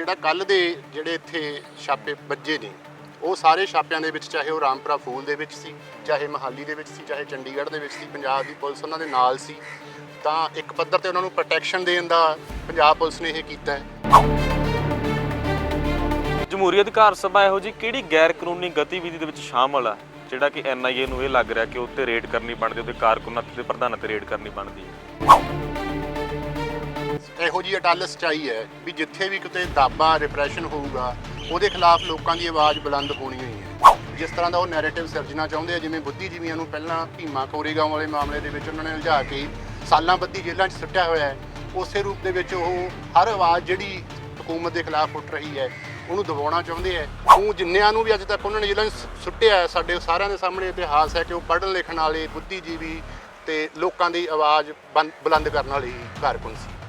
ਜਿਹੜਾ ਕੱਲ ਦੇ ਜਿਹੜੇ ਇੱਥੇ ਛਾਪੇ ਵੱਜੇ ਨੇ, ਉਹ ਸਾਰੇ ਛਾਪਿਆਂ ਦੇ ਵਿੱਚ, ਚਾਹੇ ਉਹ ਰਾਮਪੁਰਾ ਫੂਲ ਦੇ ਵਿੱਚ ਸੀ, ਚਾਹੇ ਮਹਾਲੀ ਦੇ ਵਿੱਚ ਸੀ, ਚਾਹੇ ਚੰਡੀਗੜ੍ਹ ਦੇ ਵਿੱਚ ਸੀ, ਪੰਜਾਬ ਦੀ ਪੁਲਿਸ ਉਹਨਾਂ ਦੇ ਨਾਲ ਸੀ, ਤਾਂ ਇੱਕ ਪੱਧਰ ਤੇ ਉਹਨਾਂ ਨੂੰ ਪ੍ਰੋਟੈਕਸ਼ਨ ਦੇਣ ਦਾ ਪੰਜਾਬ ਪੁਲਿਸ ਨੇ ਇਹ ਕੀਤਾ ਹੈ। ਜਮਹੂਰੀ ਅਧਿਕਾਰ ਸਭਾ ਇਹੋ ਜੀ ਕਿਹੜੀ ਗੈਰ ਕਾਨੂੰਨੀ ਗਤੀਵਿਧੀ ਦੇ ਵਿੱਚ ਸ਼ਾਮਲ ਆ, ਜਿਹੜਾ ਕਿ ਐਨਆਈਏ ਨੂੰ ਇਹ ਲੱਗ ਰਿਹਾ ਕਿ ਉੱਤੇ ਰੇਡ ਕਰਨੀ ਬਣਦੀ, ਉਹਦੇ ਕਾਰਕੁਨਾਂ ਤੇ ਪ੍ਰਧਾਨਾਂ ਤੇ ਰੇਡ ਕਰਨੀ ਬਣਦੀ ਹੈ? ਇਹੋ ਜੀ ਅਟਲ ਸਚਾਈ ਹੈ ਵੀ ਜਿੱਥੇ ਵੀ ਕਿਤੇ ਦਾਬਾ ਰਿਪਰੈਸ਼ਨ ਹੋਊਗਾ, ਉਹਦੇ ਖਿਲਾਫ ਲੋਕਾਂ ਦੀ ਆਵਾਜ਼ ਬੁਲੰਦ ਹੋਣੀ ਹੋਈ ਹੈ। ਜਿਸ ਤਰ੍ਹਾਂ ਦਾ ਉਹ ਨੈਰੇਟਿਵ ਸਿਰਜਣਾ ਚਾਹੁੰਦੇ ਆ, ਜਿਵੇਂ ਬੁੱਧੀਜੀਵੀਆਂ ਨੂੰ ਪਹਿਲਾਂ ਭੀਮਾ ਕੋਰੇਗਾਂਵ ਵਾਲੇ ਮਾਮਲੇ ਦੇ ਵਿੱਚ ਉਹਨਾਂ ਨੇ ਉਲਝਾ ਕੇ ਸਾਲਾਂ ਬੱਧੀ ਜੇਲ੍ਹਾਂ 'ਚ ਸੁੱਟਿਆ ਹੋਇਆ ਹੈ, ਉਸੇ ਰੂਪ ਦੇ ਵਿੱਚ ਉਹ ਹਰ ਆਵਾਜ਼ ਜਿਹੜੀ ਹਕੂਮਤ ਦੇ ਖਿਲਾਫ ਉੱਠ ਰਹੀ ਹੈ, ਉਹਨੂੰ ਦਬਾਉਣਾ ਚਾਹੁੰਦੇ ਆ। ਉਹ ਜਿੰਨਿਆਂ ਨੂੰ ਵੀ ਅੱਜ ਤੱਕ ਉਹਨਾਂ ਨੇ ਜੇਲ੍ਹਾਂ 'ਚ ਸੁੱਟਿਆ ਸਾਡੇ ਸਾਰਿਆਂ ਦੇ ਸਾਹਮਣੇ ਇਤਿਹਾਸ ਹੈ ਕਿ ਉਹ ਪੜ੍ਹਨ ਲਿਖਣ ਵਾਲੇ ਬੁੱਧੀਜੀਵੀ ਤੇ ਲੋਕਾਂ ਦੀ ਆਵਾਜ਼ ਬੰ- ਬੁਲੰਦ ਕਰਨ ਵਾਲੀ ਕਾਰਕੁਨ ਸੀ।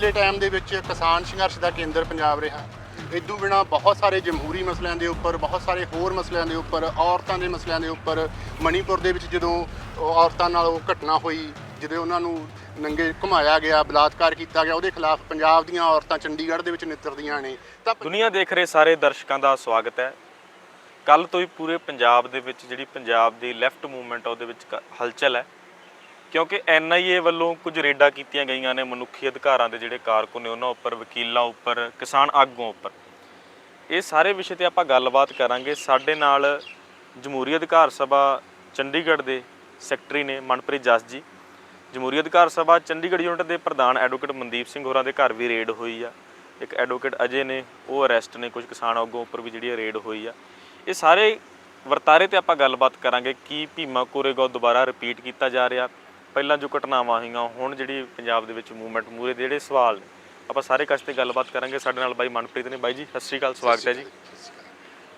ਪਿਛਲੇ ਟਾਈਮ ਦੇ ਵਿੱਚ ਕਿਸਾਨ ਸੰਘਰਸ਼ ਦਾ ਕੇਂਦਰ ਪੰਜਾਬ ਰਿਹਾ। ਇਦੋਂ ਬਿਨਾ ਬਹੁਤ ਸਾਰੇ ਜਮਹੂਰੀ ਮਸਲਿਆਂ ਦੇ ਉੱਪਰ, ਬਹੁਤ ਸਾਰੇ ਹੋਰ ਮਸਲਿਆਂ ਦੇ ਉੱਪਰ, ਔਰਤਾਂ ਦੇ ਮਸਲਿਆਂ ਦੇ ਉੱਪਰ, ਮਣੀਪੁਰ ਦੇ ਵਿੱਚ ਜਦੋਂ ਔਰਤਾਂ ਨਾਲ ਉਹ ਘਟਨਾ ਹੋਈ ਜਦੋਂ ਉਹਨਾਂ ਨੂੰ ਨੰਗੇ ਘੁਮਾਇਆ ਗਿਆ, ਬਲਾਤਕਾਰ ਕੀਤਾ ਗਿਆ, ਉਹਦੇ ਖਿਲਾਫ ਪੰਜਾਬ ਦੀਆਂ ਔਰਤਾਂ ਚੰਡੀਗੜ੍ਹ ਦੇ ਵਿੱਚ ਨਿੱਤਰਦੀਆਂ ਨੇ। ਤਾਂ ਦੁਨੀਆ ਦੇਖ ਰਹੇ ਸਾਰੇ ਦਰਸ਼ਕਾਂ ਦਾ ਸਵਾਗਤ ਹੈ। ਕੱਲ ਤੋਂ ਹੀ ਪੂਰੇ ਪੰਜਾਬ ਦੇ ਵਿੱਚ ਜਿਹੜੀ ਪੰਜਾਬ ਦੀ ਲੈਫਟ ਮੂਵਮੈਂਟ ਆ, ਉਹਦੇ ਵਿੱਚ ਕ- ਹਲਚਲ ਹੈ। ਕਿਉਂਕਿ ਐਨਆਈਏ ਵੱਲੋਂ ਕੁਝ ਰੇਡਾਂ ਕੀਤੀਆਂ ਗਈਆਂ ਨੇ ਮਨੁੱਖੀ ਅਧਿਕਾਰਾਂ ਦੇ ਜਿਹੜੇ ਕਾਰਕੁਨ ਨੇ ਉਹਨਾਂ ਉੱਪਰ, ਵਕੀਲਾਂ ਉੱਪਰ, ਕਿਸਾਨ ਆਗੂਆਂ ਉੱਪਰ। ਇਹ ਸਾਰੇ ਵਿਸ਼ੇ ਤੇ ਆਪਾਂ ਗੱਲਬਾਤ ਕਰਾਂਗੇ। ਸਾਡੇ ਨਾਲ ਜਮਹੂਰੀ ਅਧਿਕਾਰ ਸਭਾ ਚੰਡੀਗੜ੍ਹ ਦੇ ਸੈਕਟਰੀ ਨੇ ਮਨਪ੍ਰੀਤ ਜਸ ਜੀ। ਜਮਹੂਰੀ ਅਧਿਕਾਰ ਸਭਾ ਚੰਡੀਗੜ੍ਹ ਯੂਨਿਟ ਦੇ ਪ੍ਰਧਾਨ ਐਡਵੋਕੇਟ ਮਨਦੀਪ ਸਿੰਘ ਹੋਰਾਂ ਦੇ ਘਰ ਵੀ ਰੇਡ ਹੋਈ ਆ। ਇੱਕ ਐਡਵੋਕੇਟ ਅਜੇ ਨੇ, ਉਹ ਅਰੈਸਟ ਨੇ, ਕੁਝ ਕਿਸਾਨ ਆਗੂਆਂ ਉੱਪਰ ਵੀ ਜਿਹੜੀ ਰੇਡ ਹੋਈ ਆ। ਇਹ ਸਾਰੇ ਵਰਤਾਰੇ ਤੇ ਆਪਾਂ ਗੱਲਬਾਤ ਕਰਾਂਗੇ ਕੀ ਭੀਮਾ ਕੋਰੇਗਾਂਵ ਦੁਬਾਰਾ ਰਿਪੀਟ ਕੀਤਾ ਜਾ ਰਿਹਾ। ਪਹਿਲਾਂ ਜੋ ਘਟਨਾਵਾਂ ਹੋਈਆਂ ਹੁਣ ਜਿਹੜੀ ਪੰਜਾਬ ਦੇ ਵਿੱਚ ਮੂਵਮੈਂਟ ਮੂਰੇ ਦੇ ਜਿਹੜੇ ਸਵਾਲ ਨੇ ਆਪਾਂ ਸਾਰੇ ਕਸ਼ ਤੇ ਗੱਲਬਾਤ ਕਰਾਂਗੇ। ਸਾਡੇ ਨਾਲ ਬਾਈ ਮਨਪ੍ਰੀਤ ਨੇ। ਬਾਈ ਜੀ ਸਤਿ ਸ਼੍ਰੀ ਅਕਾਲ ਸਵਾਗਤ ਹੈ ਜੀ।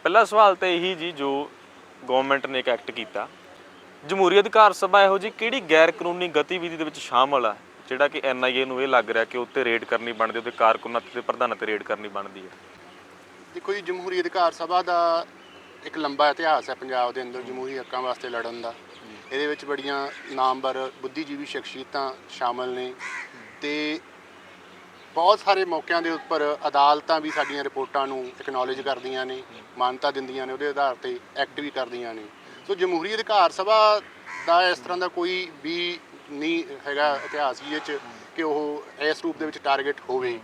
ਪਹਿਲਾ ਸਵਾਲ ਤਾਂ ਇਹੀ ਜੀ ਜੋ ਗਵਰਨਮੈਂਟ ਨੇ ਇੱਕ ਐਕਟ ਕੀਤਾ। ਜਮਹੂਰੀ ਅਧਿਕਾਰ ਸਭਾ ਇਹੋ ਜੀ ਕਿਹੜੀ ਗੈਰ ਕਾਨੂੰਨੀ ਗਤੀਵਿਧੀ ਦੇ ਵਿੱਚ ਸ਼ਾਮਲ ਆ ਜਿਹੜਾ ਕਿ ਐਨਆਈਏ ਨੂੰ ਇਹ ਲੱਗ ਰਿਹਾ ਕਿ ਉੱਤੇ ਰੇਡ ਕਰਨੀ ਬਣਦੀ ਉਹਦੇ ਕਾਰਕੁਨਾਂ ਤੇ ਪ੍ਰਧਾਨਾਂ ਤੇ ਰੇਡ ਕਰਨੀ ਬਣਦੀ ਹੈ? ਦੇਖੋ ਜੀ ਜਮਹੂਰੀ ਅਧਿਕਾਰ ਸਭਾ ਦਾ ਇੱਕ ਲੰਬਾ ਇਤਿਹਾਸ ਹੈ ਪੰਜਾਬ ਦੇ ਅੰਦਰ ਜਮਹੂਰੀ ਹੱਕਾਂ ਵਾਸਤੇ ਲੜਨ ਦਾ। ਇਹਦੇ ਵਿੱਚ ਬੜੀਆਂ ਨਾਮਵਰ ਬੁੱਧੀਜੀਵੀ ਸ਼ਖਸੀਅਤਾਂ ਸ਼ਾਮਲ ਨੇ ਤੇ ਬਹੁਤ ਸਾਰੇ ਮੌਕਿਆਂ ਦੇ ਉੱਪਰ ਅਦਾਲਤਾਂ ਵੀ ਸਾਡੀਆਂ ਰਿਪੋਰਟਾਂ ਨੂੰ ਐਕਨੋਲੇਜ ਕਰਦੀਆਂ ਨੇ ਮਾਨਤਾ ਦਿੰਦੀਆਂ ਨੇ ਉਹਦੇ ਆਧਾਰ ਤੇ ਐਕਟ ਵੀ ਕਰਦੀਆਂ ਨੇ। ਸੋ ਜਮਹੂਰੀ ਅਧਿਕਾਰ ਸਭਾ ਦਾ ਇਸ ਤਰ੍ਹਾਂ ਦਾ ਕੋਈ ਵੀ ਨਹੀਂ ਹੈਗਾ ਇਤਿਹਾਸ ਜੀ ਇਹ ਚ ਕਿ ਉਹ ਇਸ ਰੂਪ ਦੇ ਵਿੱਚ ਟਾਰਗੇਟ ਹੋਵੇ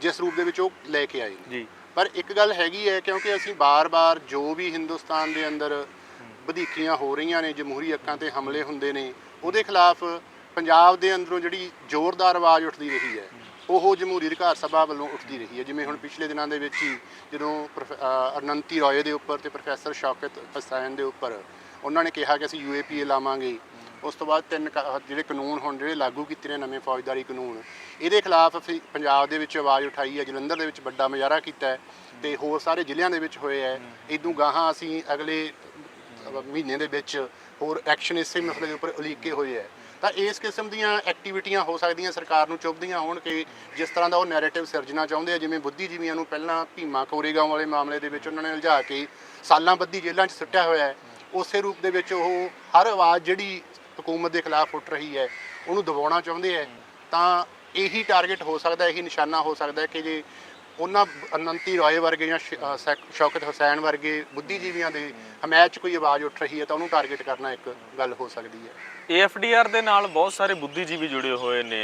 ਜਿਸ ਰੂਪ ਦੇ ਵਿੱਚ ਉਹ ਲੈ ਕੇ ਆਏ ਜੀ। ਪਰ ਇੱਕ ਗੱਲ ਹੈਗੀ ਹੈ ਕਿਉਂਕਿ ਅਸੀਂ ਬਾਰ-ਬਾਰ ਜੋ ਵੀ ਹਿੰਦੁਸਤਾਨ ਦੇ ਅੰਦਰ ਵਧੀਕੀਆਂ ਹੋ ਰਹੀਆਂ ਨੇ ਜਮਹੂਰੀ ਹੱਕਾਂ ਤੇ ਹਮਲੇ ਹੁੰਦੇ ਨੇ ਉਹਦੇ ਖਿਲਾਫ ਪੰਜਾਬ ਦੇ ਅੰਦਰੋਂ ਜਿਹੜੀ ਜ਼ੋਰਦਾਰ ਆਵਾਜ਼ ਉੱਠਦੀ ਰਹੀ ਹੈ ਉਹ ਜਮਹੂਰੀ ਅਧਿਕਾਰ ਸਭਾ ਵੱਲੋਂ ਉੱਠਦੀ ਰਹੀ ਹੈ। ਜਿਵੇਂ ਹੁਣ ਪਿਛਲੇ ਦਿਨਾਂ ਦੇ ਵਿੱਚ ਹੀ ਜਦੋਂ ਅਨੰਤੀ ਰਾਏ ਦੇ ਉੱਪਰ ਤੇ ਪ੍ਰੋਫੈਸਰ ਸ਼ੌਕਤ ਹਸੈਨ ਦੇ ਉੱਪਰ ਉਹਨਾਂ ਨੇ ਕਿਹਾ ਕਿ ਅਸੀਂ ਯੂਏਪੀਏ ਲਾਵਾਂਗੇ ਉਸ ਤੋਂ ਬਾਅਦ ਤਿੰਨ ਜਿਹੜੇ ਕਾਨੂੰਨ ਹੁਣ ਜਿਹੜੇ ਲਾਗੂ ਕੀਤੇ ਨੇ ਨਵੇਂ ਫੌਜਦਾਰੀ ਕਾਨੂੰਨ ਇਹਦੇ ਖਿਲਾਫ ਅਸੀਂ ਪੰਜਾਬ ਦੇ ਵਿੱਚ ਆਵਾਜ਼ ਉਠਾਈ ਹੈ ਜਲੰਧਰ ਦੇ ਵਿੱਚ ਵੱਡਾ ਮੁਜ਼ਾਹਰਾ ਕੀਤਾ ਹੈ ਤੇ ਹੋਰ ਸਾਰੇ ਜ਼ਿਲ੍ਹਿਆਂ ਦੇ ਵਿੱਚ ਹੋਏ ਹੈ। ਇਦੋਂ ਗਾਹਾਂ ਅਸੀਂ ਅਗਲੇ ਮਹੀਨੇ ਦੇ ਵਿੱਚ ਹੋਰ ਐਕਸ਼ਨ ਇਸੇ ਮਸਲੇ ਦੇ ਉੱਪਰ ਉਲੀਕੇ ਹੋਏ ਹੈ। ਤਾਂ ਇਸ ਕਿਸਮ ਦੀਆਂ ਐਕਟੀਵਿਟੀਆਂ ਹੋ ਸਕਦੀਆਂ, ਸਰਕਾਰ ਨੂੰ ਚੁੱਭਦੀਆਂ ਹੋਣ ਕਿ ਜਿਸ ਤਰ੍ਹਾਂ ਦਾ ਉਹ ਨੈਰੇਟਿਵ ਸਿਰਜਣਾ ਚਾਹੁੰਦੇ ਆ, ਜਿਵੇਂ ਬੁੱਧੀਜੀਵੀਆਂ ਨੂੰ ਪਹਿਲਾਂ ਭੀਮਾ ਕੋਰੇਗਾਂਵ ਵਾਲੇ ਮਾਮਲੇ ਦੇ ਵਿੱਚ ਉਹਨਾਂ ਨੇ ਉਲਝਾ ਕੇ ਸਾਲਾਂ ਬੱਧੀ ਜੇਲ੍ਹਾਂ 'ਚ ਸੁੱਟਿਆ ਹੋਇਆ ਹੈ। ਉਸੇ ਰੂਪ ਦੇ ਵਿੱਚ ਉਹ ਹਰ ਆਵਾਜ਼ ਜਿਹੜੀ ਹਕੂਮਤ ਦੇ ਖਿਲਾਫ ਉੱਠ ਰਹੀ ਹੈ, ਉਹਨੂੰ ਦਬਾਉਣਾ ਚਾਹੁੰਦੇ ਆ ਤਾਂ ਇਹੀ ਟਾਰਗੇਟ ਹੋ ਸਕਦਾ, ਇਹੀ ਨਿਸ਼ਾਨਾ ਹੋ ਸਕਦਾ ਕਿ ਜੇ ਉਹਨਾਂ ਅਨੰਤੀ ਰਾਏ ਵਰਗੇ ਜਾਂ ਸ਼ੌਕਤ ਹੁਸੈਨ ਵਰਗੇ ਬੁੱਧੀਜੀਵੀਆਂ ਦੇ ਹਮਾਇਤ 'ਚ ਕੋਈ ਆਵਾਜ਼ ਉੱਠ ਰਹੀ ਹੈ ਤਾਂ ਉਹਨੂੰ ਟਾਰਗੇਟ ਕਰਨਾ ਇੱਕ ਗੱਲ ਹੋ ਸਕਦੀ ਹੈ। ਏਐਫਡੀਆਰ ਦੇ ਨਾਲ ਬਹੁਤ ਸਾਰੇ ਬੁੱਧੀਜੀਵੀ ਜੁੜੇ ਹੋਏ ਨੇ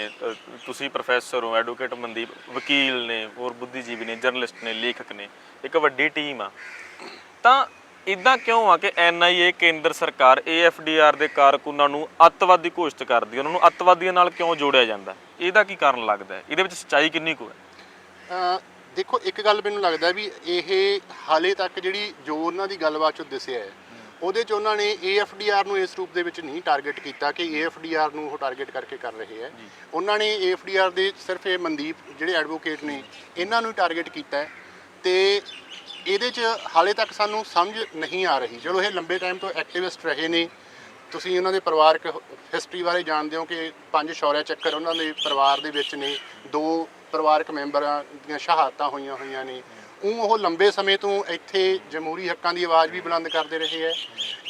ਤੁਸੀਂ ਪ੍ਰੋਫੈਸਰ ਹੋ ਐਡਵੋਕੇਟ ਮਨਦੀਪ ਵਕੀਲ ਨੇ ਹੋਰ ਬੁੱਧੀਜੀਵੀ ਨੇ ਜਰਨਲਿਸਟ ਨੇ ਲੇਖਕ ਨੇ ਇੱਕ ਵੱਡੀ ਟੀਮ ਆ। ਤਾਂ ਇਦਾਂ ਕਿਉਂ ਆ ਕਿ ਐਨਆਈਏ ਕੇਂਦਰ ਸਰਕਾਰ ਏਐਫਡੀਆਰ ਦੇ ਕਾਰਕੁਨਾਂ ਨੂੰ ਅੱਤਵਾਦੀ ਘੋਸ਼ਿਤ ਕਰਦੀ ਹੈ? ਉਹਨਾਂ ਨੂੰ ਅੱਤਵਾਦੀਆਂ ਨਾਲ ਕਿਉਂ ਜੋੜਿਆ ਜਾਂਦਾ? ਇਹਦਾ ਕੀ ਕਾਰਨ ਲੱਗਦਾ ਹੈ? ਇਹਦੇ ਵਿੱਚ ਸੱਚਾਈ ਕਿੰਨੀ ਕੁ ਹੈ? ਦੇਖੋ ਇੱਕ ਗੱਲ ਮੈਨੂੰ ਲੱਗਦਾ ਵੀ ਇਹ ਹਾਲੇ ਤੱਕ ਜਿਹੜੀ ਜੋ ਉਹਨਾਂ ਦੀ ਗੱਲਬਾਤ ਚੋਂ ਦਿਸਿਆ ਹੈ ਉਹਦੇ ਚ ਉਹਨਾਂ ਨੇ AFDR ਨੂੰ ਇਸ ਰੂਪ ਦੇ ਵਿੱਚ ਨਹੀਂ ਟਾਰਗੇਟ ਕੀਤਾ ਕਿ AFDR ਨੂੰ ਉਹ ਟਾਰਗੇਟ ਕਰਕੇ ਕਰ ਰਹੇ ਹੈ। ਉਹਨਾਂ ਨੇ AFDR ਦੇ ਸਿਰਫ ਇਹ ਮਨਦੀਪ ਜਿਹੜੇ ਐਡਵੋਕੇਟ ਨੇ ਇਹਨਾਂ ਨੂੰ ਟਾਰਗੇਟ ਕੀਤਾ ਹੈ ਤੇ ਇਹਦੇ ਚ ਹਾਲੇ ਤੱਕ ਸਾਨੂੰ ਸਮਝ ਨਹੀਂ ਆ ਰਹੀ। ਚਲੋ ਇਹ ਲੰਬੇ ਟਾਈਮ ਤੋਂ ਐਕਟਿਵਿਸਟ ਰਹੇ ਨੇ। ਤੁਸੀਂ ਉਹਨਾਂ ਦੇ ਪਰਿਵਾਰਕ ਹਿਸਟਰੀ ਬਾਰੇ ਜਾਣਦੇ ਹੋ ਕਿ ਪੰਜ ਸ਼ੌਰਿਆ ਚੱਕਰ ਉਹਨਾਂ ਦੇ ਪਰਿਵਾਰ ਦੇ ਵਿੱਚ ਨੇ ਦੋ ਪਰਿਵਾਰਕ ਮੈਂਬਰਾਂ ਦੀਆਂ ਸ਼ਹਾਦਤਾਂ ਹੋਈਆਂ ਹੋਈਆਂ ਨੇ। ਉਹ ਉਹ ਲੰਬੇ ਸਮੇਂ ਤੋਂ ਇੱਥੇ ਜਮਹੂਰੀ ਹੱਕਾਂ ਦੀ ਆਵਾਜ਼ ਵੀ ਬੁਲੰਦ ਕਰਦੇ ਰਹੇ ਹੈ।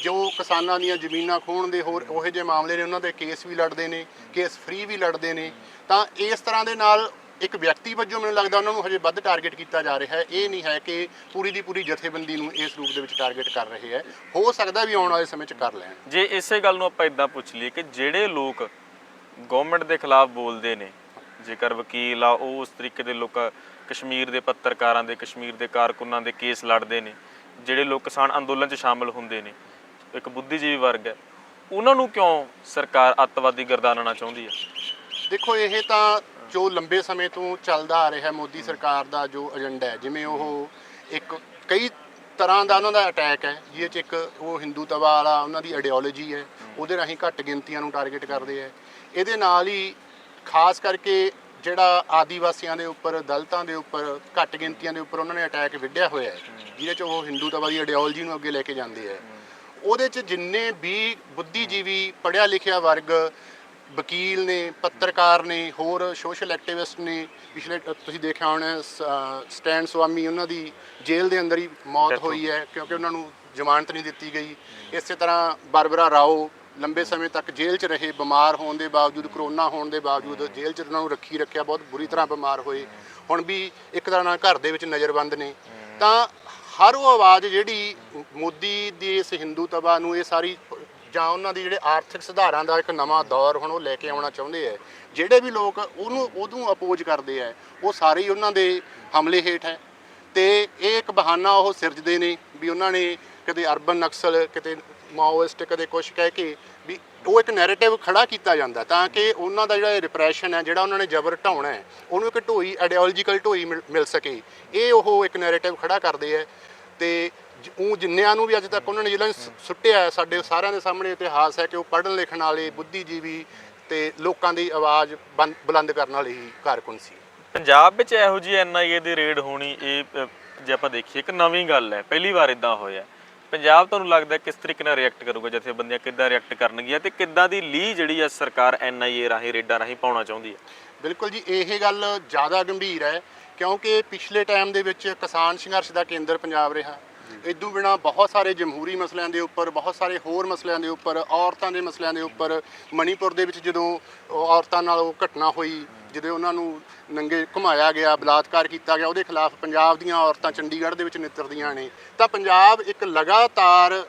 ਜੋ ਕਿਸਾਨਾਂ ਦੀਆਂ ਜ਼ਮੀਨਾਂ ਖੋਹਣ ਦੇ ਹੋਰ ਉਹੋ ਜਿਹੇ ਮਾਮਲੇ ਨੇ, ਉਹਨਾਂ ਦੇ ਕੇਸ ਵੀ ਲੜਦੇ ਨੇ, ਕੇਸ ਫ੍ਰੀ ਵੀ ਲੜਦੇ ਨੇ। ਤਾਂ ਇਸ ਤਰ੍ਹਾਂ ਦੇ ਨਾਲ ਇੱਕ ਵਿਅਕਤੀ ਵਜੋਂ ਮੈਨੂੰ ਲੱਗਦਾ ਉਹਨਾਂ ਨੂੰ ਹਜੇ ਵੱਧ ਟਾਰਗੇਟ ਕੀਤਾ ਜਾ ਰਿਹਾ ਹੈ। ਇਹ ਨਹੀਂ ਹੈ ਕਿ ਪੂਰੀ ਦੀ ਪੂਰੀ ਜਥੇਬੰਦੀ ਨੂੰ ਇਸ ਰੂਪ ਦੇ ਵਿੱਚ ਟਾਰਗੇਟ ਕਰ ਰਹੇ ਹੈ। ਹੋ ਸਕਦਾ ਵੀ ਆਉਣ ਵਾਲੇ ਸਮੇਂ 'ਚ ਕਰ ਲੈਣ। ਜੇ ਇਸੇ ਗੱਲ ਨੂੰ ਆਪਾਂ ਇਦਾਂ ਪੁੱਛ ਲਈਏ ਕਿ ਜਿਹੜੇ ਲੋਕ ਗਵਰਨਮੈਂਟ ਦੇ ਖਿਲਾਫ ਬੋਲਦੇ ਨੇ ਜੇਕਰ ਵਕੀਲ ਆ, ਉਹ ਉਸ ਤਰੀਕੇ ਦੇ ਲੋਕ ਕਸ਼ਮੀਰ ਦੇ ਪੱਤਰਕਾਰਾਂ ਦੇ, ਕਸ਼ਮੀਰ ਦੇ ਕਾਰਕੁਨਾਂ ਦੇ ਕੇਸ ਲੜਦੇ ਨੇ, ਜਿਹੜੇ ਲੋਕ ਕਿਸਾਨ ਅੰਦੋਲਨ 'ਚ ਸ਼ਾਮਲ ਹੁੰਦੇ ਨੇ, ਇੱਕ ਬੁੱਧੀਜੀਵੀ ਵਰਗ ਹੈ। ਉਹਨਾਂ ਨੂੰ ਕਿਉਂ ਸਰਕਾਰ ਅੱਤਵਾਦੀ ਗਰਦਾਨਣਾ ਚਾਹੁੰਦੀ ਹੈ? ਦੇਖੋ, ਇਹ ਤਾਂ ਜੋ ਲੰਬੇ ਸਮੇਂ ਤੋਂ ਚੱਲਦਾ ਆ ਰਿਹਾ ਮੋਦੀ ਸਰਕਾਰ ਦਾ ਜੋ ਏਜੰਡਾ ਹੈ, ਜਿਵੇਂ ਉਹ ਇੱਕ ਕਈ ਤਰ੍ਹਾਂ ਦਾ ਉਹਨਾਂ ਦਾ ਅਟੈਕ ਹੈ, ਜਿਹਦੇ ਚ ਇੱਕ ਉਹ ਹਿੰਦੂਤਵਾ ਵਾਲਾ, ਉਹਨਾਂ ਦੀ ਆਈਡੀਓਲੋਜੀ ਹੈ, ਉਹਦੇ ਰਾਹੀਂ ਘੱਟ ਗਿਣਤੀਆਂ ਨੂੰ ਟਾਰਗੇਟ ਕਰਦੇ ਹੈ। ਇਹਦੇ ਨਾਲ ਹੀ ਖਾਸ ਕਰਕੇ ਜਿਹੜਾ ਆਦੀਵਾਸੀਆਂ ਦੇ ਉੱਪਰ ਦਲਿਤਾਂ ਦੇ ਉੱਪਰ ਘੱਟ ਗਿਣਤੀਆਂ ਦੇ ਉੱਪਰ ਉਹਨਾਂ ਨੇ ਅਟੈਕ ਵਿੱਢਿਆ ਹੋਇਆ ਹੈ ਜਿਹਦੇ ਚ ਉਹ ਹਿੰਦੂਤਵਾ ਦੀ ਆਈਡੀਓਲੋਜੀ ਨੂੰ ਅੱਗੇ ਲੈ ਕੇ ਜਾਂਦੇ ਹੈ। ਉਹਦੇ ਚ ਜਿੰਨੇ ਵੀ ਬੁੱਧੀਜੀਵੀ ਪੜ੍ਹਿਆ ਲਿਖਿਆ ਵਰਗ ਵਕੀਲ ਨੇ ਪੱਤਰਕਾਰ ਨੇ ਹੋਰ ਸੋਸ਼ਲ ਐਕਟਿਵਿਸਟ ਨੇ ਪਿਛਲੇ ਤੁਸੀਂ ਦੇਖਿਆ ਹੋਣਾ ਸ- ਸਟੈਨ ਸਵਾਮੀ ਉਹਨਾਂ ਦੀ ਜੇਲ੍ਹ ਦੇ ਅੰਦਰ ਹੀ ਮੌਤ ਹੋਈ ਹੈ ਕਿਉਂਕਿ ਉਹਨਾਂ ਨੂੰ ਜ਼ਮਾਨਤ ਨਹੀਂ ਦਿੱਤੀ ਗਈ। ਇਸੇ ਤਰ੍ਹਾਂ ਬਰਬਰਾ ਰਾਓ ਲੰਬੇ ਸਮੇਂ ਤੱਕ ਜੇਲ੍ਹ 'ਚ ਰਹੇ, ਬਿਮਾਰ ਹੋਣ ਦੇ ਬਾਵਜੂਦ, ਕਰੋਨਾ ਹੋਣ ਦੇ ਬਾਵਜੂਦ ਜੇਲ੍ਹ 'ਚ ਉਹਨਾਂ ਨੂੰ ਰੱਖੀ ਰੱਖਿਆ, ਬਹੁਤ ਬੁਰੀ ਤਰ੍ਹਾਂ ਬਿਮਾਰ ਹੋਏ। ਹੁਣ ਵੀ ਇੱਕ ਤਰ੍ਹਾਂ ਨਾਲ ਘਰ ਦੇ ਵਿੱਚ ਨਜ਼ਰਬੰਦ ਨੇ। ਤਾਂ ਹਰ ਉਹ ਆਵਾਜ਼ ਜਿਹੜੀ ਮੋਦੀ ਦੀ ਇਸ ਹਿੰਦੂਤਵਾ ਨੂੰ, ਇਹ ਸਾਰੀ ਜਾਂ ਉਹਨਾਂ ਦੀ ਜਿਹੜੇ ਆਰਥਿਕ ਸੁਧਾਰਾਂ ਦਾ ਇੱਕ ਨਵਾਂ ਦੌਰ ਹੁਣ ਉਹ ਲੈ ਕੇ ਆਉਣਾ ਚਾਹੁੰਦੇ ਆ, ਜਿਹੜੇ ਵੀ ਲੋਕ ਉਹਨੂੰ ਉਹਨੂੰ ਅਪੋਜ਼ ਕਰਦੇ ਆ, ਉਹ ਸਾਰੇ ਹੀ ਉਹਨਾਂ ਦੇ ਹਮਲੇ ਹੇਠ ਹੈ। ਤੇ ਇਹ ਇੱਕ ਬਹਾਨਾ ਉਹ ਸਿਰਜਦੇ ਨੇ ਵੀ ਉਹਨਾਂ ਨੇ ਕਿਤੇ ਅਰਬਨ ਨਕਸਲ, ਕਿਤੇ ਮਾਓਇਸਟ ਕਦੇ ਕੁਛ ਕਹਿ ਕੇ ਵੀ ਉਹ ਇੱਕ ਨੈਰੇਟਿਵ ਖੜਾ ਕੀਤਾ ਜਾਂਦਾ ਤਾਂ ਕਿ ਉਹਨਾਂ ਦਾ ਜਿਹੜਾ ਰਿਪਰੈਸ਼ਨ ਹੈ, ਜਿਹੜਾ ਉਹਨਾਂ ਨੇ ਜ਼ਬਰ ਢਾਉਣਾ ਹੈ, ਉਹਨੂੰ ਇੱਕ ਢੋਈ ਆਈਡੀਓਲੋਜੀਕਲ ਢੋਈ ਮਿਲ ਮਿਲ ਸਕੇ। ਇਹ ਉਹ ਇੱਕ ਨੈਰੇਟਿਵ ਖੜਾ ਕਰਦੇ ਹੈ ਤੇ ਉਹ ਜਿੰਨਿਆਂ ਨੂੰ ਵੀ ਅੱਜ ਤੱਕ ਉਹਨਾਂ ਨੇ ਜਿਹੜਾ ਸੁੱਟਿਆ ਸਾਡੇ ਸਾਰਿਆਂ ਦੇ ਸਾਹਮਣੇ ਇਤਿਹਾਸ ਹੈ ਕਿ ਉਹ ਪੜ੍ਹਨ ਲਿਖਣ ਵਾਲੇ, ਬੁੱਧੀਜੀਵੀ ਤੇ ਲੋਕਾਂ ਦੀ ਆਵਾਜ਼ ਬੰ- ਬੁਲੰਦ ਕਰਨ ਵਾਲੇ ਹੀ ਕਾਰਕੁਨ ਸੀ। ਪੰਜਾਬ ਵਿੱਚ ਇਹੋ ਜਿਹੀ ਐਨਆਈਏ ਦੀ ਰੇਡ ਹੋਣੀ, ਇਹ ਜੇ ਆਪਾਂ ਦੇਖੀਏ, ਇੱਕ ਨਵੀਂ ਗੱਲ ਹੈ, ਪਹਿਲੀ ਵਾਰ ਇਦਾਂ ਹੋਇਆ ਪੰਜਾਬ ਤੁਹਾਨੂੰ ਲੱਗਦਾ ਕਿਸ ਤਰੀਕੇ ਨਾਲ ਰਿਐਕਟ ਕਰੂਗਾ, ਜਥੇਬੰਦੀਆਂ ਕਿੱਦਾਂ ਰਿਐਕਟ ਕਰਨਗੀਆਂ ਤੇ ਕਿੱਦਾਂ ਦੀ ਲੀ ਜਿਹੜੀ ਆ ਸਰਕਾਰ ਐਨਆਈਏ ਰਾਹੀਂ, ਰੇਡਾਂ ਰਾਹੀਂ ਪਾਉਣਾ ਚਾਹੁੰਦੀ ਹੈ ਬਿਲਕੁਲ ਜੀ, ਇਹ ਗੱਲ ਜ਼ਿਆਦਾ ਗੰਭੀਰ ਹੈ, ਕਿਉਂਕਿ ਪਿਛਲੇ ਟਾਈਮ ਦੇ ਵਿੱਚ ਕਿਸਾਨ ਸੰਘਰਸ਼ ਦਾ ਕੇਂਦਰ ਪੰਜਾਬ ਰਿਹਾ। ਇਦੋਂ ਬਿਨਾ ਬਹੁਤ ਸਾਰੇ ਜਮਹੂਰੀ ਮਸਲਿਆਂ ਦੇ ਉੱਪਰ, ਬਹੁਤ ਸਾਰੇ ਹੋਰ ਮਸਲਿਆਂ ਦੇ ਉੱਪਰ, ਔਰਤਾਂ ਦੇ ਮਸਲਿਆਂ ਦੇ ਉੱਪਰ, ਮਣੀਪੁਰ ਦੇ ਵਿੱਚ ਜਦੋਂ ਔਰਤਾਂ ਨਾਲ ਉਹ ਘਟਨਾ ਹੋਈ ਜਦੋਂ ਉਹਨਾਂ ਨੂੰ ਨੰਗੇ ਘੁਮਾਇਆ ਗਿਆ ਬਲਾਤਕਾਰ ਕੀਤਾ ਗਿਆ ਉਹਦੇ ਖਿਲਾਫ ਪੰਜਾਬ ਦੀਆਂ ਔਰਤਾਂ ਚੰਡੀਗੜ੍ਹ ਦੇ ਵਿੱਚ ਨਿੱਤਰਦੀਆਂ ਨੇ। ਤਾਂ ਪੰਜਾਬ ਇੱਕ ਲਗਾਤਾਰ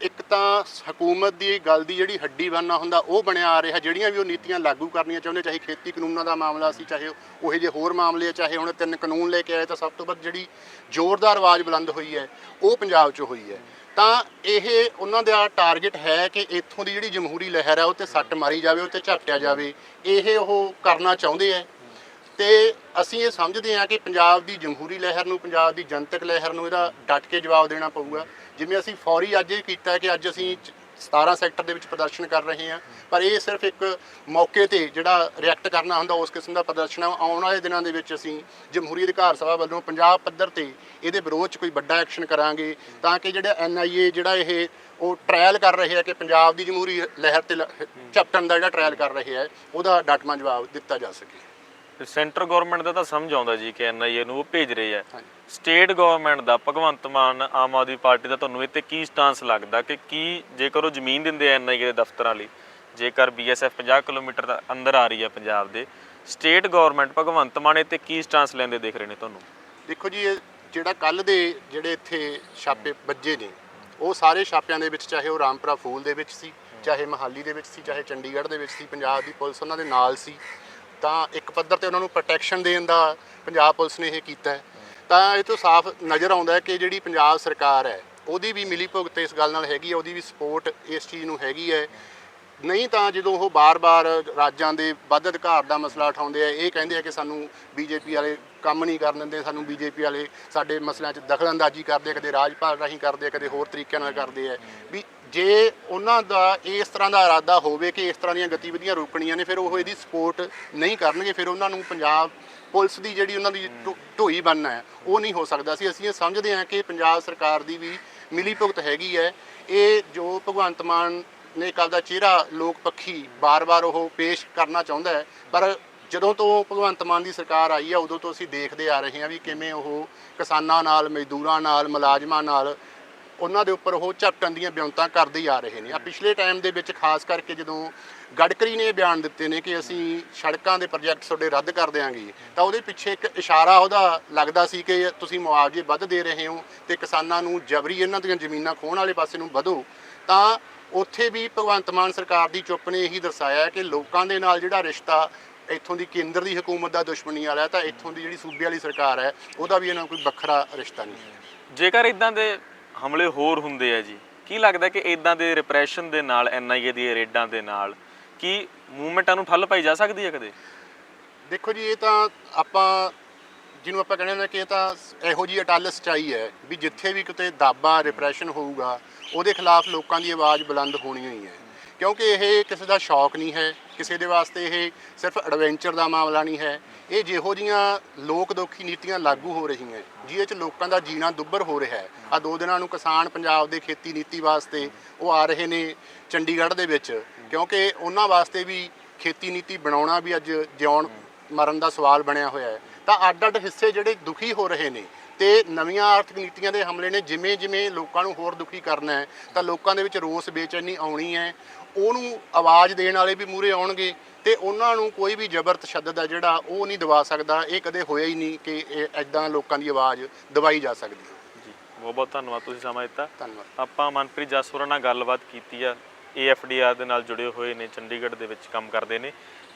ਇੱਕ ਤਾਂ ਹਕੂਮਤ ਦੀ ਗੱਲ ਦੀ ਜਿਹੜੀ ਹੱਡੀ ਬਣਨਾ ਹੁੰਦਾ ਉਹ ਬਣਿਆ ਆ ਰਿਹਾ ਜਿਹੜੀਆਂ ਵੀ ਉਹ ਨੀਤੀਆਂ ਲਾਗੂ ਕਰਨੀਆਂ ਚਾਹੁੰਦੇ ਚਾਹੇ ਖੇਤੀ ਕਾਨੂੰਨਾਂ ਦਾ ਮਾਮਲਾ ਸੀ ਚਾਹੇ ਉਹੇ ਜਿਹੇ ਹੋਰ ਮਾਮਲੇ ਆ, ਚਾਹੇ ਹੁਣ ਤਿੰਨ ਕਾਨੂੰਨ ਲੈ ਕੇ ਆਏ ਤਾਂ ਸਭ ਤੋਂ ਵੱਧ ਜਿਹੜੀ ਜ਼ੋਰਦਾਰ ਆਵਾਜ਼ ਬੁਲੰਦ ਹੋਈ ਹੈ ਉਹ ਪੰਜਾਬ 'ਚ ਹੋਈ ਹੈ। ਤਾਂ ਇਹ ਉਹਨਾਂ ਦਾ ਟਾਰਗੇਟ ਹੈ ਕਿ ਇੱਥੋਂ ਦੀ ਜਿਹੜੀ ਜਮਹੂਰੀ ਲਹਿਰ ਹੈ, ਉਹ ਤੇ ਸੱਟ ਮਾਰੀ ਜਾਵੇ, ਉਹ ਤੇ ਝਪਟਿਆ ਜਾਵੇ। ਇਹ ਉਹ ਕਰਨਾ ਚਾਹੁੰਦੇ ਹੈ ਤੇ ਅਸੀਂ ਇਹ ਸਮਝਦੇ ਹਾਂ ਕਿ ਪੰਜਾਬ ਦੀ ਜਮਹੂਰੀ ਲਹਿਰ ਨੂੰ, ਪੰਜਾਬ ਦੀ ਜਨਤਕ ਲਹਿਰ ਨੂੰ ਇਹਦਾ ਡਟ ਕੇ ਜਵਾਬ ਦੇਣਾ ਪਊਗਾ। ਜਿਵੇਂ ਅਸੀਂ ਫੌਰੀ ਅੱਜ ਇਹ ਕੀਤਾ ਕਿ ਅੱਜ ਅਸੀਂ ਚ- 17 ਸੈਕਟਰ ਦੇ ਵਿੱਚ ਪ੍ਰਦਰਸ਼ਨ ਕਰ ਰਹੇ ਹਾਂ। ਪਰ ਇਹ ਸਿਰਫ ਇੱਕ ਮੌਕੇ ਤੇ ਜਿਹੜਾ ਰਿਐਕਟ ਕਰਨਾ ਹੁੰਦਾ, ਉਸ ਕਿਸਮ ਦਾ ਪ੍ਰਦਰਸ਼ਨ ਆਉਣ ਵਾਲੇ ਦਿਨਾਂ ਦੇ ਵਿੱਚ ਅਸੀਂ ਜਮਹੂਰੀ ਅਧਿਕਾਰ ਸਭਾ ਵੱਲੋਂ ਪੰਜਾਬ ਪੱਧਰ ਤੇ ਇਹਦੇ ਵਿਰੋਧ 'ਚ ਕੋਈ ਵੱਡਾ ਐਕਸ਼ਨ ਕਰਾਂਗੇ ਤਾਂ ਕਿ ਜਿਹੜਾ ਐਨਆਈਏ ਜਿਹੜਾ ਇਹ ਉਹ ਟ੍ਰਾਇਲ ਕਰ ਰਹੇ ਆ ਕਿ ਪੰਜਾਬ ਦੀ ਜਮਹੂਰੀ ਲਹਿਰ ਤੇ ਲ- ਝਪਟਣ ਦਾ ਜਿਹੜਾ ਟ੍ਰਾਇਲ ਕਰ ਰਹੇ ਆ, ਉਹਦਾ ਡਾਟਮਾ ਜਵਾਬ ਦਿੱਤਾ ਜਾ ਸਕੇ। ਸੈਂਟਰ ਗਵਰਨਮੈਂਟ ਦਾ ਤਾਂ ਸਮਝ ਆਉਂਦਾ ਜੀ ਕਿ ਐਨਆਈਏ ਨੂੰ ਉਹ ਭੇਜ ਰਹੇ ਆ। ਹਾਂਜੀ। ਸਟੇਟ ਗਵਰਨਮੈਂਟ ਦਾ ਭਗਵੰਤ ਮਾਨ ਆਮ ਆਦਮੀ ਪਾਰਟੀ ਦਾ ਤੁਹਾਨੂੰ ਤੇ ਕੀ ਸਟਾਂਸ ਲੱਗਦਾ ਕਿ ਕੀ ਜੇਕਰ ਉਹ ਜ਼ਮੀਨ ਦਿੰਦੇ ਆ ਐਨਆਈਏ ਦੇ ਦਫ਼ਤਰਾਂ ਲਈ ਜੇਕਰ ਬੀਐਸਐਫ 50 ਕਿਲੋਮੀਟਰ ਦਾ ਅੰਦਰ ਆ ਰਹੀ ਹੈ ਪੰਜਾਬ ਦੇ ਸਟੇਟ ਗਵਰਨਮੈਂਟ ਭਗਵੰਤ ਮਾਨ ਤੇ ਕੀ ਸਟਾਂਸ ਲੈਂਦੇ ਦੇਖ ਰਹੇ ਨੇ ਤੁਹਾਨੂੰ? ਦੇਖੋ ਜੀ ਇਹ ਜਿਹੜਾ ਕੱਲ ਦੇ ਜਿਹੜੇ ਇੱਥੇ ਛਾਪੇ ਵੱਜੇ ਨੇ ਉਹ ਸਾਰੇ ਛਾਪਿਆਂ ਦੇ ਵਿੱਚ ਚਾਹੇ ਉਹ ਰਾਮਪੁਰਾ ਫੂਲ ਦੇ ਵਿੱਚ ਸੀ ਚਾਹੇ ਮਹਾਲੀ ਦੇ ਵਿੱਚ ਸੀ ਚਾਹੇ ਚੰਡੀਗੜ੍ਹ ਦੇ ਵਿੱਚ ਸੀ ਪੰਜਾਬ ਦੀ ਪੁਲਿਸ ਉਹਨਾਂ ਦੇ ਨਾਲ ਸੀ। ਤਾਂ ਇੱਕ ਪੱਧਰ ਤੇ ਉਹਨਾਂ ਨੂੰ ਪ੍ਰੋਟੈਕਸ਼ਨ ਦੇਣ ਦਾ ਪੰਜਾਬ ਪੁਲਿਸ ਨੇ ਇਹ ਕੀਤਾ ਤਾਂ ਇਹ ਤੋਂ ਸਾਫ਼ ਨਜ਼ਰ ਆਉਂਦਾ ਹੈ ਕਿ ਜਿਹੜੀ ਪੰਜਾਬ ਸਰਕਾਰ ਹੈ, ਉਹਦੀ ਵੀ ਮਿਲੀ ਭੁਗਤ ਇਸ ਗੱਲ ਨਾਲ ਹੈਗੀ ਹੈ, ਉਹਦੀ ਵੀ ਸਪੋਰਟ ਇਸ ਚੀਜ਼ ਨੂੰ ਹੈਗੀ ਹੈ। ਨਹੀਂ ਤਾਂ ਜਦੋਂ ਉਹ ਬਾਰ-ਬਾਰ ਰਾਜਾਂ ਦੇ ਵੱਧ ਅਧਿਕਾਰ ਦਾ ਮਸਲਾ ਉਠਾਉਂਦੇ ਆ, ਇਹ ਕਹਿੰਦੇ ਆ ਕਿ ਸਾਨੂੰ ਬੀਜੇਪੀ ਵਾਲੇ ਕੰਮ ਨਹੀਂ ਕਰਨ ਦਿੰਦੇ, ਸਾਨੂੰ ਬੀਜੇਪੀ ਵਾਲੇ ਸਾਡੇ ਮਸਲਿਆਂ 'ਚ ਦਖਲਅੰਦਾਜ਼ੀ ਕਰਦੇ ਕਦੇ ਰਾਜਪਾਲ ਰਾਹੀਂ ਕਰਦੇ ਆ, ਕਦੇ ਹੋਰ ਤਰੀਕਿਆਂ ਨਾਲ ਕਰਦੇ ਆ। ਵੀ ਜੇ ਉਹਨਾਂ ਦਾ ਇਸ ਤਰ੍ਹਾਂ ਦਾ ਇਰਾਦਾ ਹੋਵੇ ਕਿ ਇਸ ਤਰ੍ਹਾਂ ਦੀਆਂ ਗਤੀਵਿਧੀਆਂ ਰੋਕਣੀਆਂ ਨੇ, ਫਿਰ ਉਹ ਇਹਦੀ ਸਪੋਰਟ ਨਹੀਂ ਕਰਨਗੇ, ਫਿਰ ਉਹਨਾਂ ਨੂੰ ਪੰਜਾਬ ਪੁਲਿਸ ਦੀ ਜਿਹੜੀ ਉਹਨਾਂ ਦੀ ਢੋ- ਢੋਈ ਬਣਨਾ ਹੈ, ਉਹ ਨਹੀਂ ਹੋ ਸਕਦਾ। ਸੀ ਅਸੀਂ ਇਹ ਸਮਝਦੇ ਹਾਂ ਕਿ ਪੰਜਾਬ ਸਰਕਾਰ ਦੀ ਵੀ ਮਿਲੀ ਭੁਗਤ ਹੈਗੀ ਹੈ। ਇਹ ਜੋ ਭਗਵੰਤ ਮਾਨ ਨੇ ਕੱਲ ਦਾ ਚਿਹਰਾ ਲੋਕ ਪੱਖੀ ਬਾਰ-ਬਾਰ ਉਹ ਪੇਸ਼ ਕਰਨਾ ਚਾਹੁੰਦਾ ਹੈ, ਪਰ ਜਦੋਂ ਤੋਂ ਭਗਵੰਤ ਮਾਨ ਦੀ ਸਰਕਾਰ ਆਈ ਹੈ, ਉਦੋਂ ਤੋਂ ਅਸੀਂ ਦੇਖਦੇ ਆ ਰਹੇ ਹਾਂ ਵੀ ਕਿਵੇਂ ਉਹ ਕਿਸਾਨਾਂ ਨਾਲ, ਮਜ਼ਦੂਰਾਂ ਨਾਲ, ਮੁਲਾਜ਼ਮਾਂ ਨਾਲ ਉਹਨਾਂ ਦੇ ਉੱਪਰ ਉਹ ਝਪਟਣ ਦੀਆਂ ਬਿਉਂਤਾਂ ਕਰਦੇ ਹੀ ਆ ਰਹੇ ਨੇ। ਆ ਪਿਛਲੇ ਟਾਈਮ ਦੇ ਵਿੱਚ ਖਾਸ ਕਰਕੇ ਜਦੋਂ ਗਡਕਰੀ ਨੇ ਇਹ ਬਿਆਨ ਦਿੱਤੇ ਨੇ ਕਿ ਅਸੀਂ ਸੜਕਾਂ ਦੇ ਪ੍ਰੋਜੈਕਟ ਤੁਹਾਡੇ ਰੱਦ ਕਰ ਦਿਆਂਗੇ, ਤਾਂ ਉਹਦੇ ਪਿੱਛੇ ਇੱਕ ਇਸ਼ਾਰਾ ਉਹਦਾ ਲੱਗਦਾ ਸੀ ਕਿ ਤੁਸੀਂ ਮੁਆਵਜ਼ੇ ਵੱਧ ਦੇ ਰਹੇ ਹੋ ਤੇ ਕਿਸਾਨਾਂ ਨੂੰ ਜਬਰੀ ਇਹਨਾਂ ਦੀਆਂ ਜ਼ਮੀਨਾਂ ਖੋਹਣ ਵਾਲੇ ਪਾਸੇ ਨੂੰ ਵਧੋ, ਤਾਂ ਉੱਥੇ ਵੀ ਭਗਵੰਤ ਮਾਨ ਸਰਕਾਰ ਦੀ ਚੁੱਪ ਨੇ ਇਹੀ ਦਰਸਾਇਆ ਕਿ ਲੋਕਾਂ ਦੇ ਨਾਲ ਜਿਹੜਾ ਰਿਸ਼ਤਾ ਇੱਥੋਂ ਦੀ ਕੇਂਦਰ ਦੀ ਹਕੂਮਤ ਦਾ ਦੁਸ਼ਮਣੀ ਵਾਲਾ ਤਾਂ ਇੱਥੋਂ ਦੀ ਜਿਹੜੀ ਸੂਬੇ ਵਾਲੀ ਸਰਕਾਰ ਹੈ, ਉਹਦਾ ਵੀ ਇਹਨਾਂ ਨਾਲ ਕੋਈ ਵੱਖਰਾ ਰਿਸ਼ਤਾ ਨਹੀਂ ਹੈ। ਜੇਕਰ ਇਦਾਂ ਦੇ ਹਮਲੇ ਹੋਰ ਹੁੰਦੇ ਆ ਜੀ। ਕੀ ਲੱਗਦਾ ਕਿ ਇਦਾਂ ਦੇ ਰਿਪਰੈਸ਼ਨ ਦੇ ਨਾਲ ਐਨਆਈਏ ਦੀ ਰੇਡਾਂ ਦੇ ਨਾਲ, ਕੀ ਮੂਵਮੈਂਟਾਂ ਨੂੰ ਠੱਲ ਪਾਈ ਜਾ ਸਕਦੀ ਹੈ ਕਦੇ? ਦੇਖੋ ਜੀ, ਇਹ ਤਾਂ ਆਪਾਂ, ਜਿਹਨੂੰ ਆਪਾਂ ਕਹਿੰਦੇ ਨੇ ਕਿ ਇਹ ਤਾਂ ਇਹੋ ਜੀ ਅਟਲ ਸਚਾਈ ਹੈ ਵੀ ਜਿੱਥੇ ਵੀ ਕਿਤੇ ਦਾਬਾ ਰਿਪਰੈਸ਼ਨ ਹੋਊਗਾ, ਉਹਦੇ ਖਿਲਾਫ ਲੋਕਾਂ ਦੀ ਆਵਾਜ਼ ਬੁਲੰਦ ਹੋਣੀ ਹੀ ਹੈ। ਕਿਉਂਕਿ ਇਹ ਕਿਸੇ ਦਾ ਸ਼ੌਕ ਨਹੀਂ ਹੈ ਕਿਸੇ ਦੇ ਵਾਸਤੇ ਇਹ ਸਿਰਫ ਐਡਵੈਂਚਰ ਦਾ ਮਾਮਲਾ ਨਹੀਂ ਹੈ। ਇਹ ਜਿਹੋ ਜੀਆਂ ਲੋਕ ਦੋਖੀ ਨੀਤੀਆਂ ਲਾਗੂ ਹੋ ਰਹੀਆਂ ਜਿਹਦੇ ਚ ਲੋਕਾਂ ਦਾ ਜੀਣਾ ਦੁੱਭਰ ਹੋ ਰਿਹਾ ਹੈ। ਆ ਦੋ ਦਿਨਾਂ ਨੂੰ ਕਿਸਾਨ ਪੰਜਾਬ ਦੇ ਖੇਤੀ ਨੀਤੀ ਵਾਸਤੇ ਉਹ ਆ ਰਹੇ ਨੇ ਚੰਡੀਗੜ੍ਹ ਦੇ ਵਿੱਚ, ਕਿਉਂਕਿ ਉਹਨਾਂ ਵਾਸਤੇ ਵੀ ਖੇਤੀ ਨੀਤੀ ਬਣਾਉਣਾ ਵੀ ਅੱਜ ਜਿਉਣ ਮਰਨ ਦਾ ਸਵਾਲ ਬਣਿਆ ਹੋਇਆ ਹੈ। ਤਾਂ ਅੱਡ ਅੱਡ ਹਿੱਸੇ ਜਿਹੜੇ ਦੁਖੀ ਹੋ ਰਹੇ ਨੇ ਤੇ ਨਵੀਆਂ ਆਰਥਿਕ ਨੀਤੀਆਂ ਦੇ ਹਮਲੇ ਨੇ ਜਿਵੇਂ ਜਿਵੇਂ ਲੋਕਾਂ ਨੂੰ ਹੋਰ ਦੁਖੀ ਕਰਨਾ ਹੈ ਤਾਂ ਲੋਕਾਂ ਦੇ ਵਿੱਚ ਰੋਸ ਬੇਚੈਨੀ ਆਉਣੀ ਹੈ। ਉਹਨੂੰ ਆਵਾਜ਼ ਦੇਣ ਵਾਲੇ ਵੀ ਮੂਰੇ ਆਉਣਗੇ ਤੇ ਉਹਨਾਂ ਨੂੰ ਕੋਈ ਵੀ ਜ਼ਬਰ ਤਸ਼ੱਦਦ ਹੈ ਜਿਹੜਾ ਉਹ ਨਹੀਂ ਦਬਾ ਸਕਦਾ। ਇਹ ਕਦੇ ਹੋਇਆ ਹੀ ਨਹੀਂ ਕਿ ਇਹ ਐਦਾਂ ਲੋਕਾਂ ਦੀ ਆਵਾਜ਼ ਦਬਾਈ ਜਾ ਸਕਦੀ ਹੈ। ਜੀ ਬਹੁਤ ਬਹੁਤ ਧੰਨਵਾਦ ਤੁਸੀਂ ਸਮਾਂ ਦਿੱਤਾ। ਧੰਨਵਾਦ। ਆਪਾਂ ਮਨਪ੍ਰੀਤ ਜਸਵਰਾ ਨਾਲ ਗੱਲਬਾਤ ਕੀਤੀ ਆ। ਏਐਫਡੀਆਰ ਦੇ ਨਾਲ ਜੁੜੇ ਹੋਏ ਨੇ ਚੰਡੀਗੜ੍ਹ ਦੇ ਵਿੱਚ ਕੰਮ ਕਰਦੇ ਨੇ।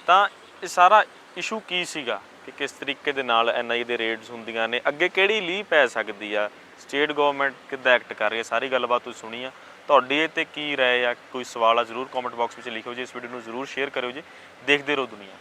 ਤਾਂ ਇਹ ਸਾਰਾ ਇਸ਼ੂ ਕੀ ਸੀਗਾ? ਕਿ ਕਿਸ ਤਰੀਕੇ ਦੇ ਨਾਲ ਐਨਆਈ ਦੇ ਰੇਡਸ ਹੁੰਦੀਆਂ ਨੇ, ਅੱਗੇ ਕਿਹੜੀ ਲੀਹ ਪੈ ਸਕਦੀ ਆ? ਸਟੇਟ ਗਵਰਨਮੈਂਟ ਕਿੱਦਾਂ ਐਕਟ ਕਰ ਰਹੀ ਹੈ ਸਾਰੀ ਗੱਲਬਾਤ ਤੁਸੀਂ ਸੁਣੀ ਆ। ਤੁਹਾਡੀ ਇਹ ਤੇ ਕੀ ਰਾਏ ਆ? ਕੋਈ ਸਵਾਲ ਆ, ਜ਼ਰੂਰ ਕਮੈਂਟ ਬਾਕਸ ਵਿੱਚ ਲਿਖਿਓ ਜੀ। ਇਸ ਵੀਡੀਓ ਨੂੰ ਜ਼ਰੂਰ ਸ਼ੇਅਰ ਕਰਿਓ ਜੀ। ਦੇਖਦੇ ਰਹੋ ਦੁਨੀਆ।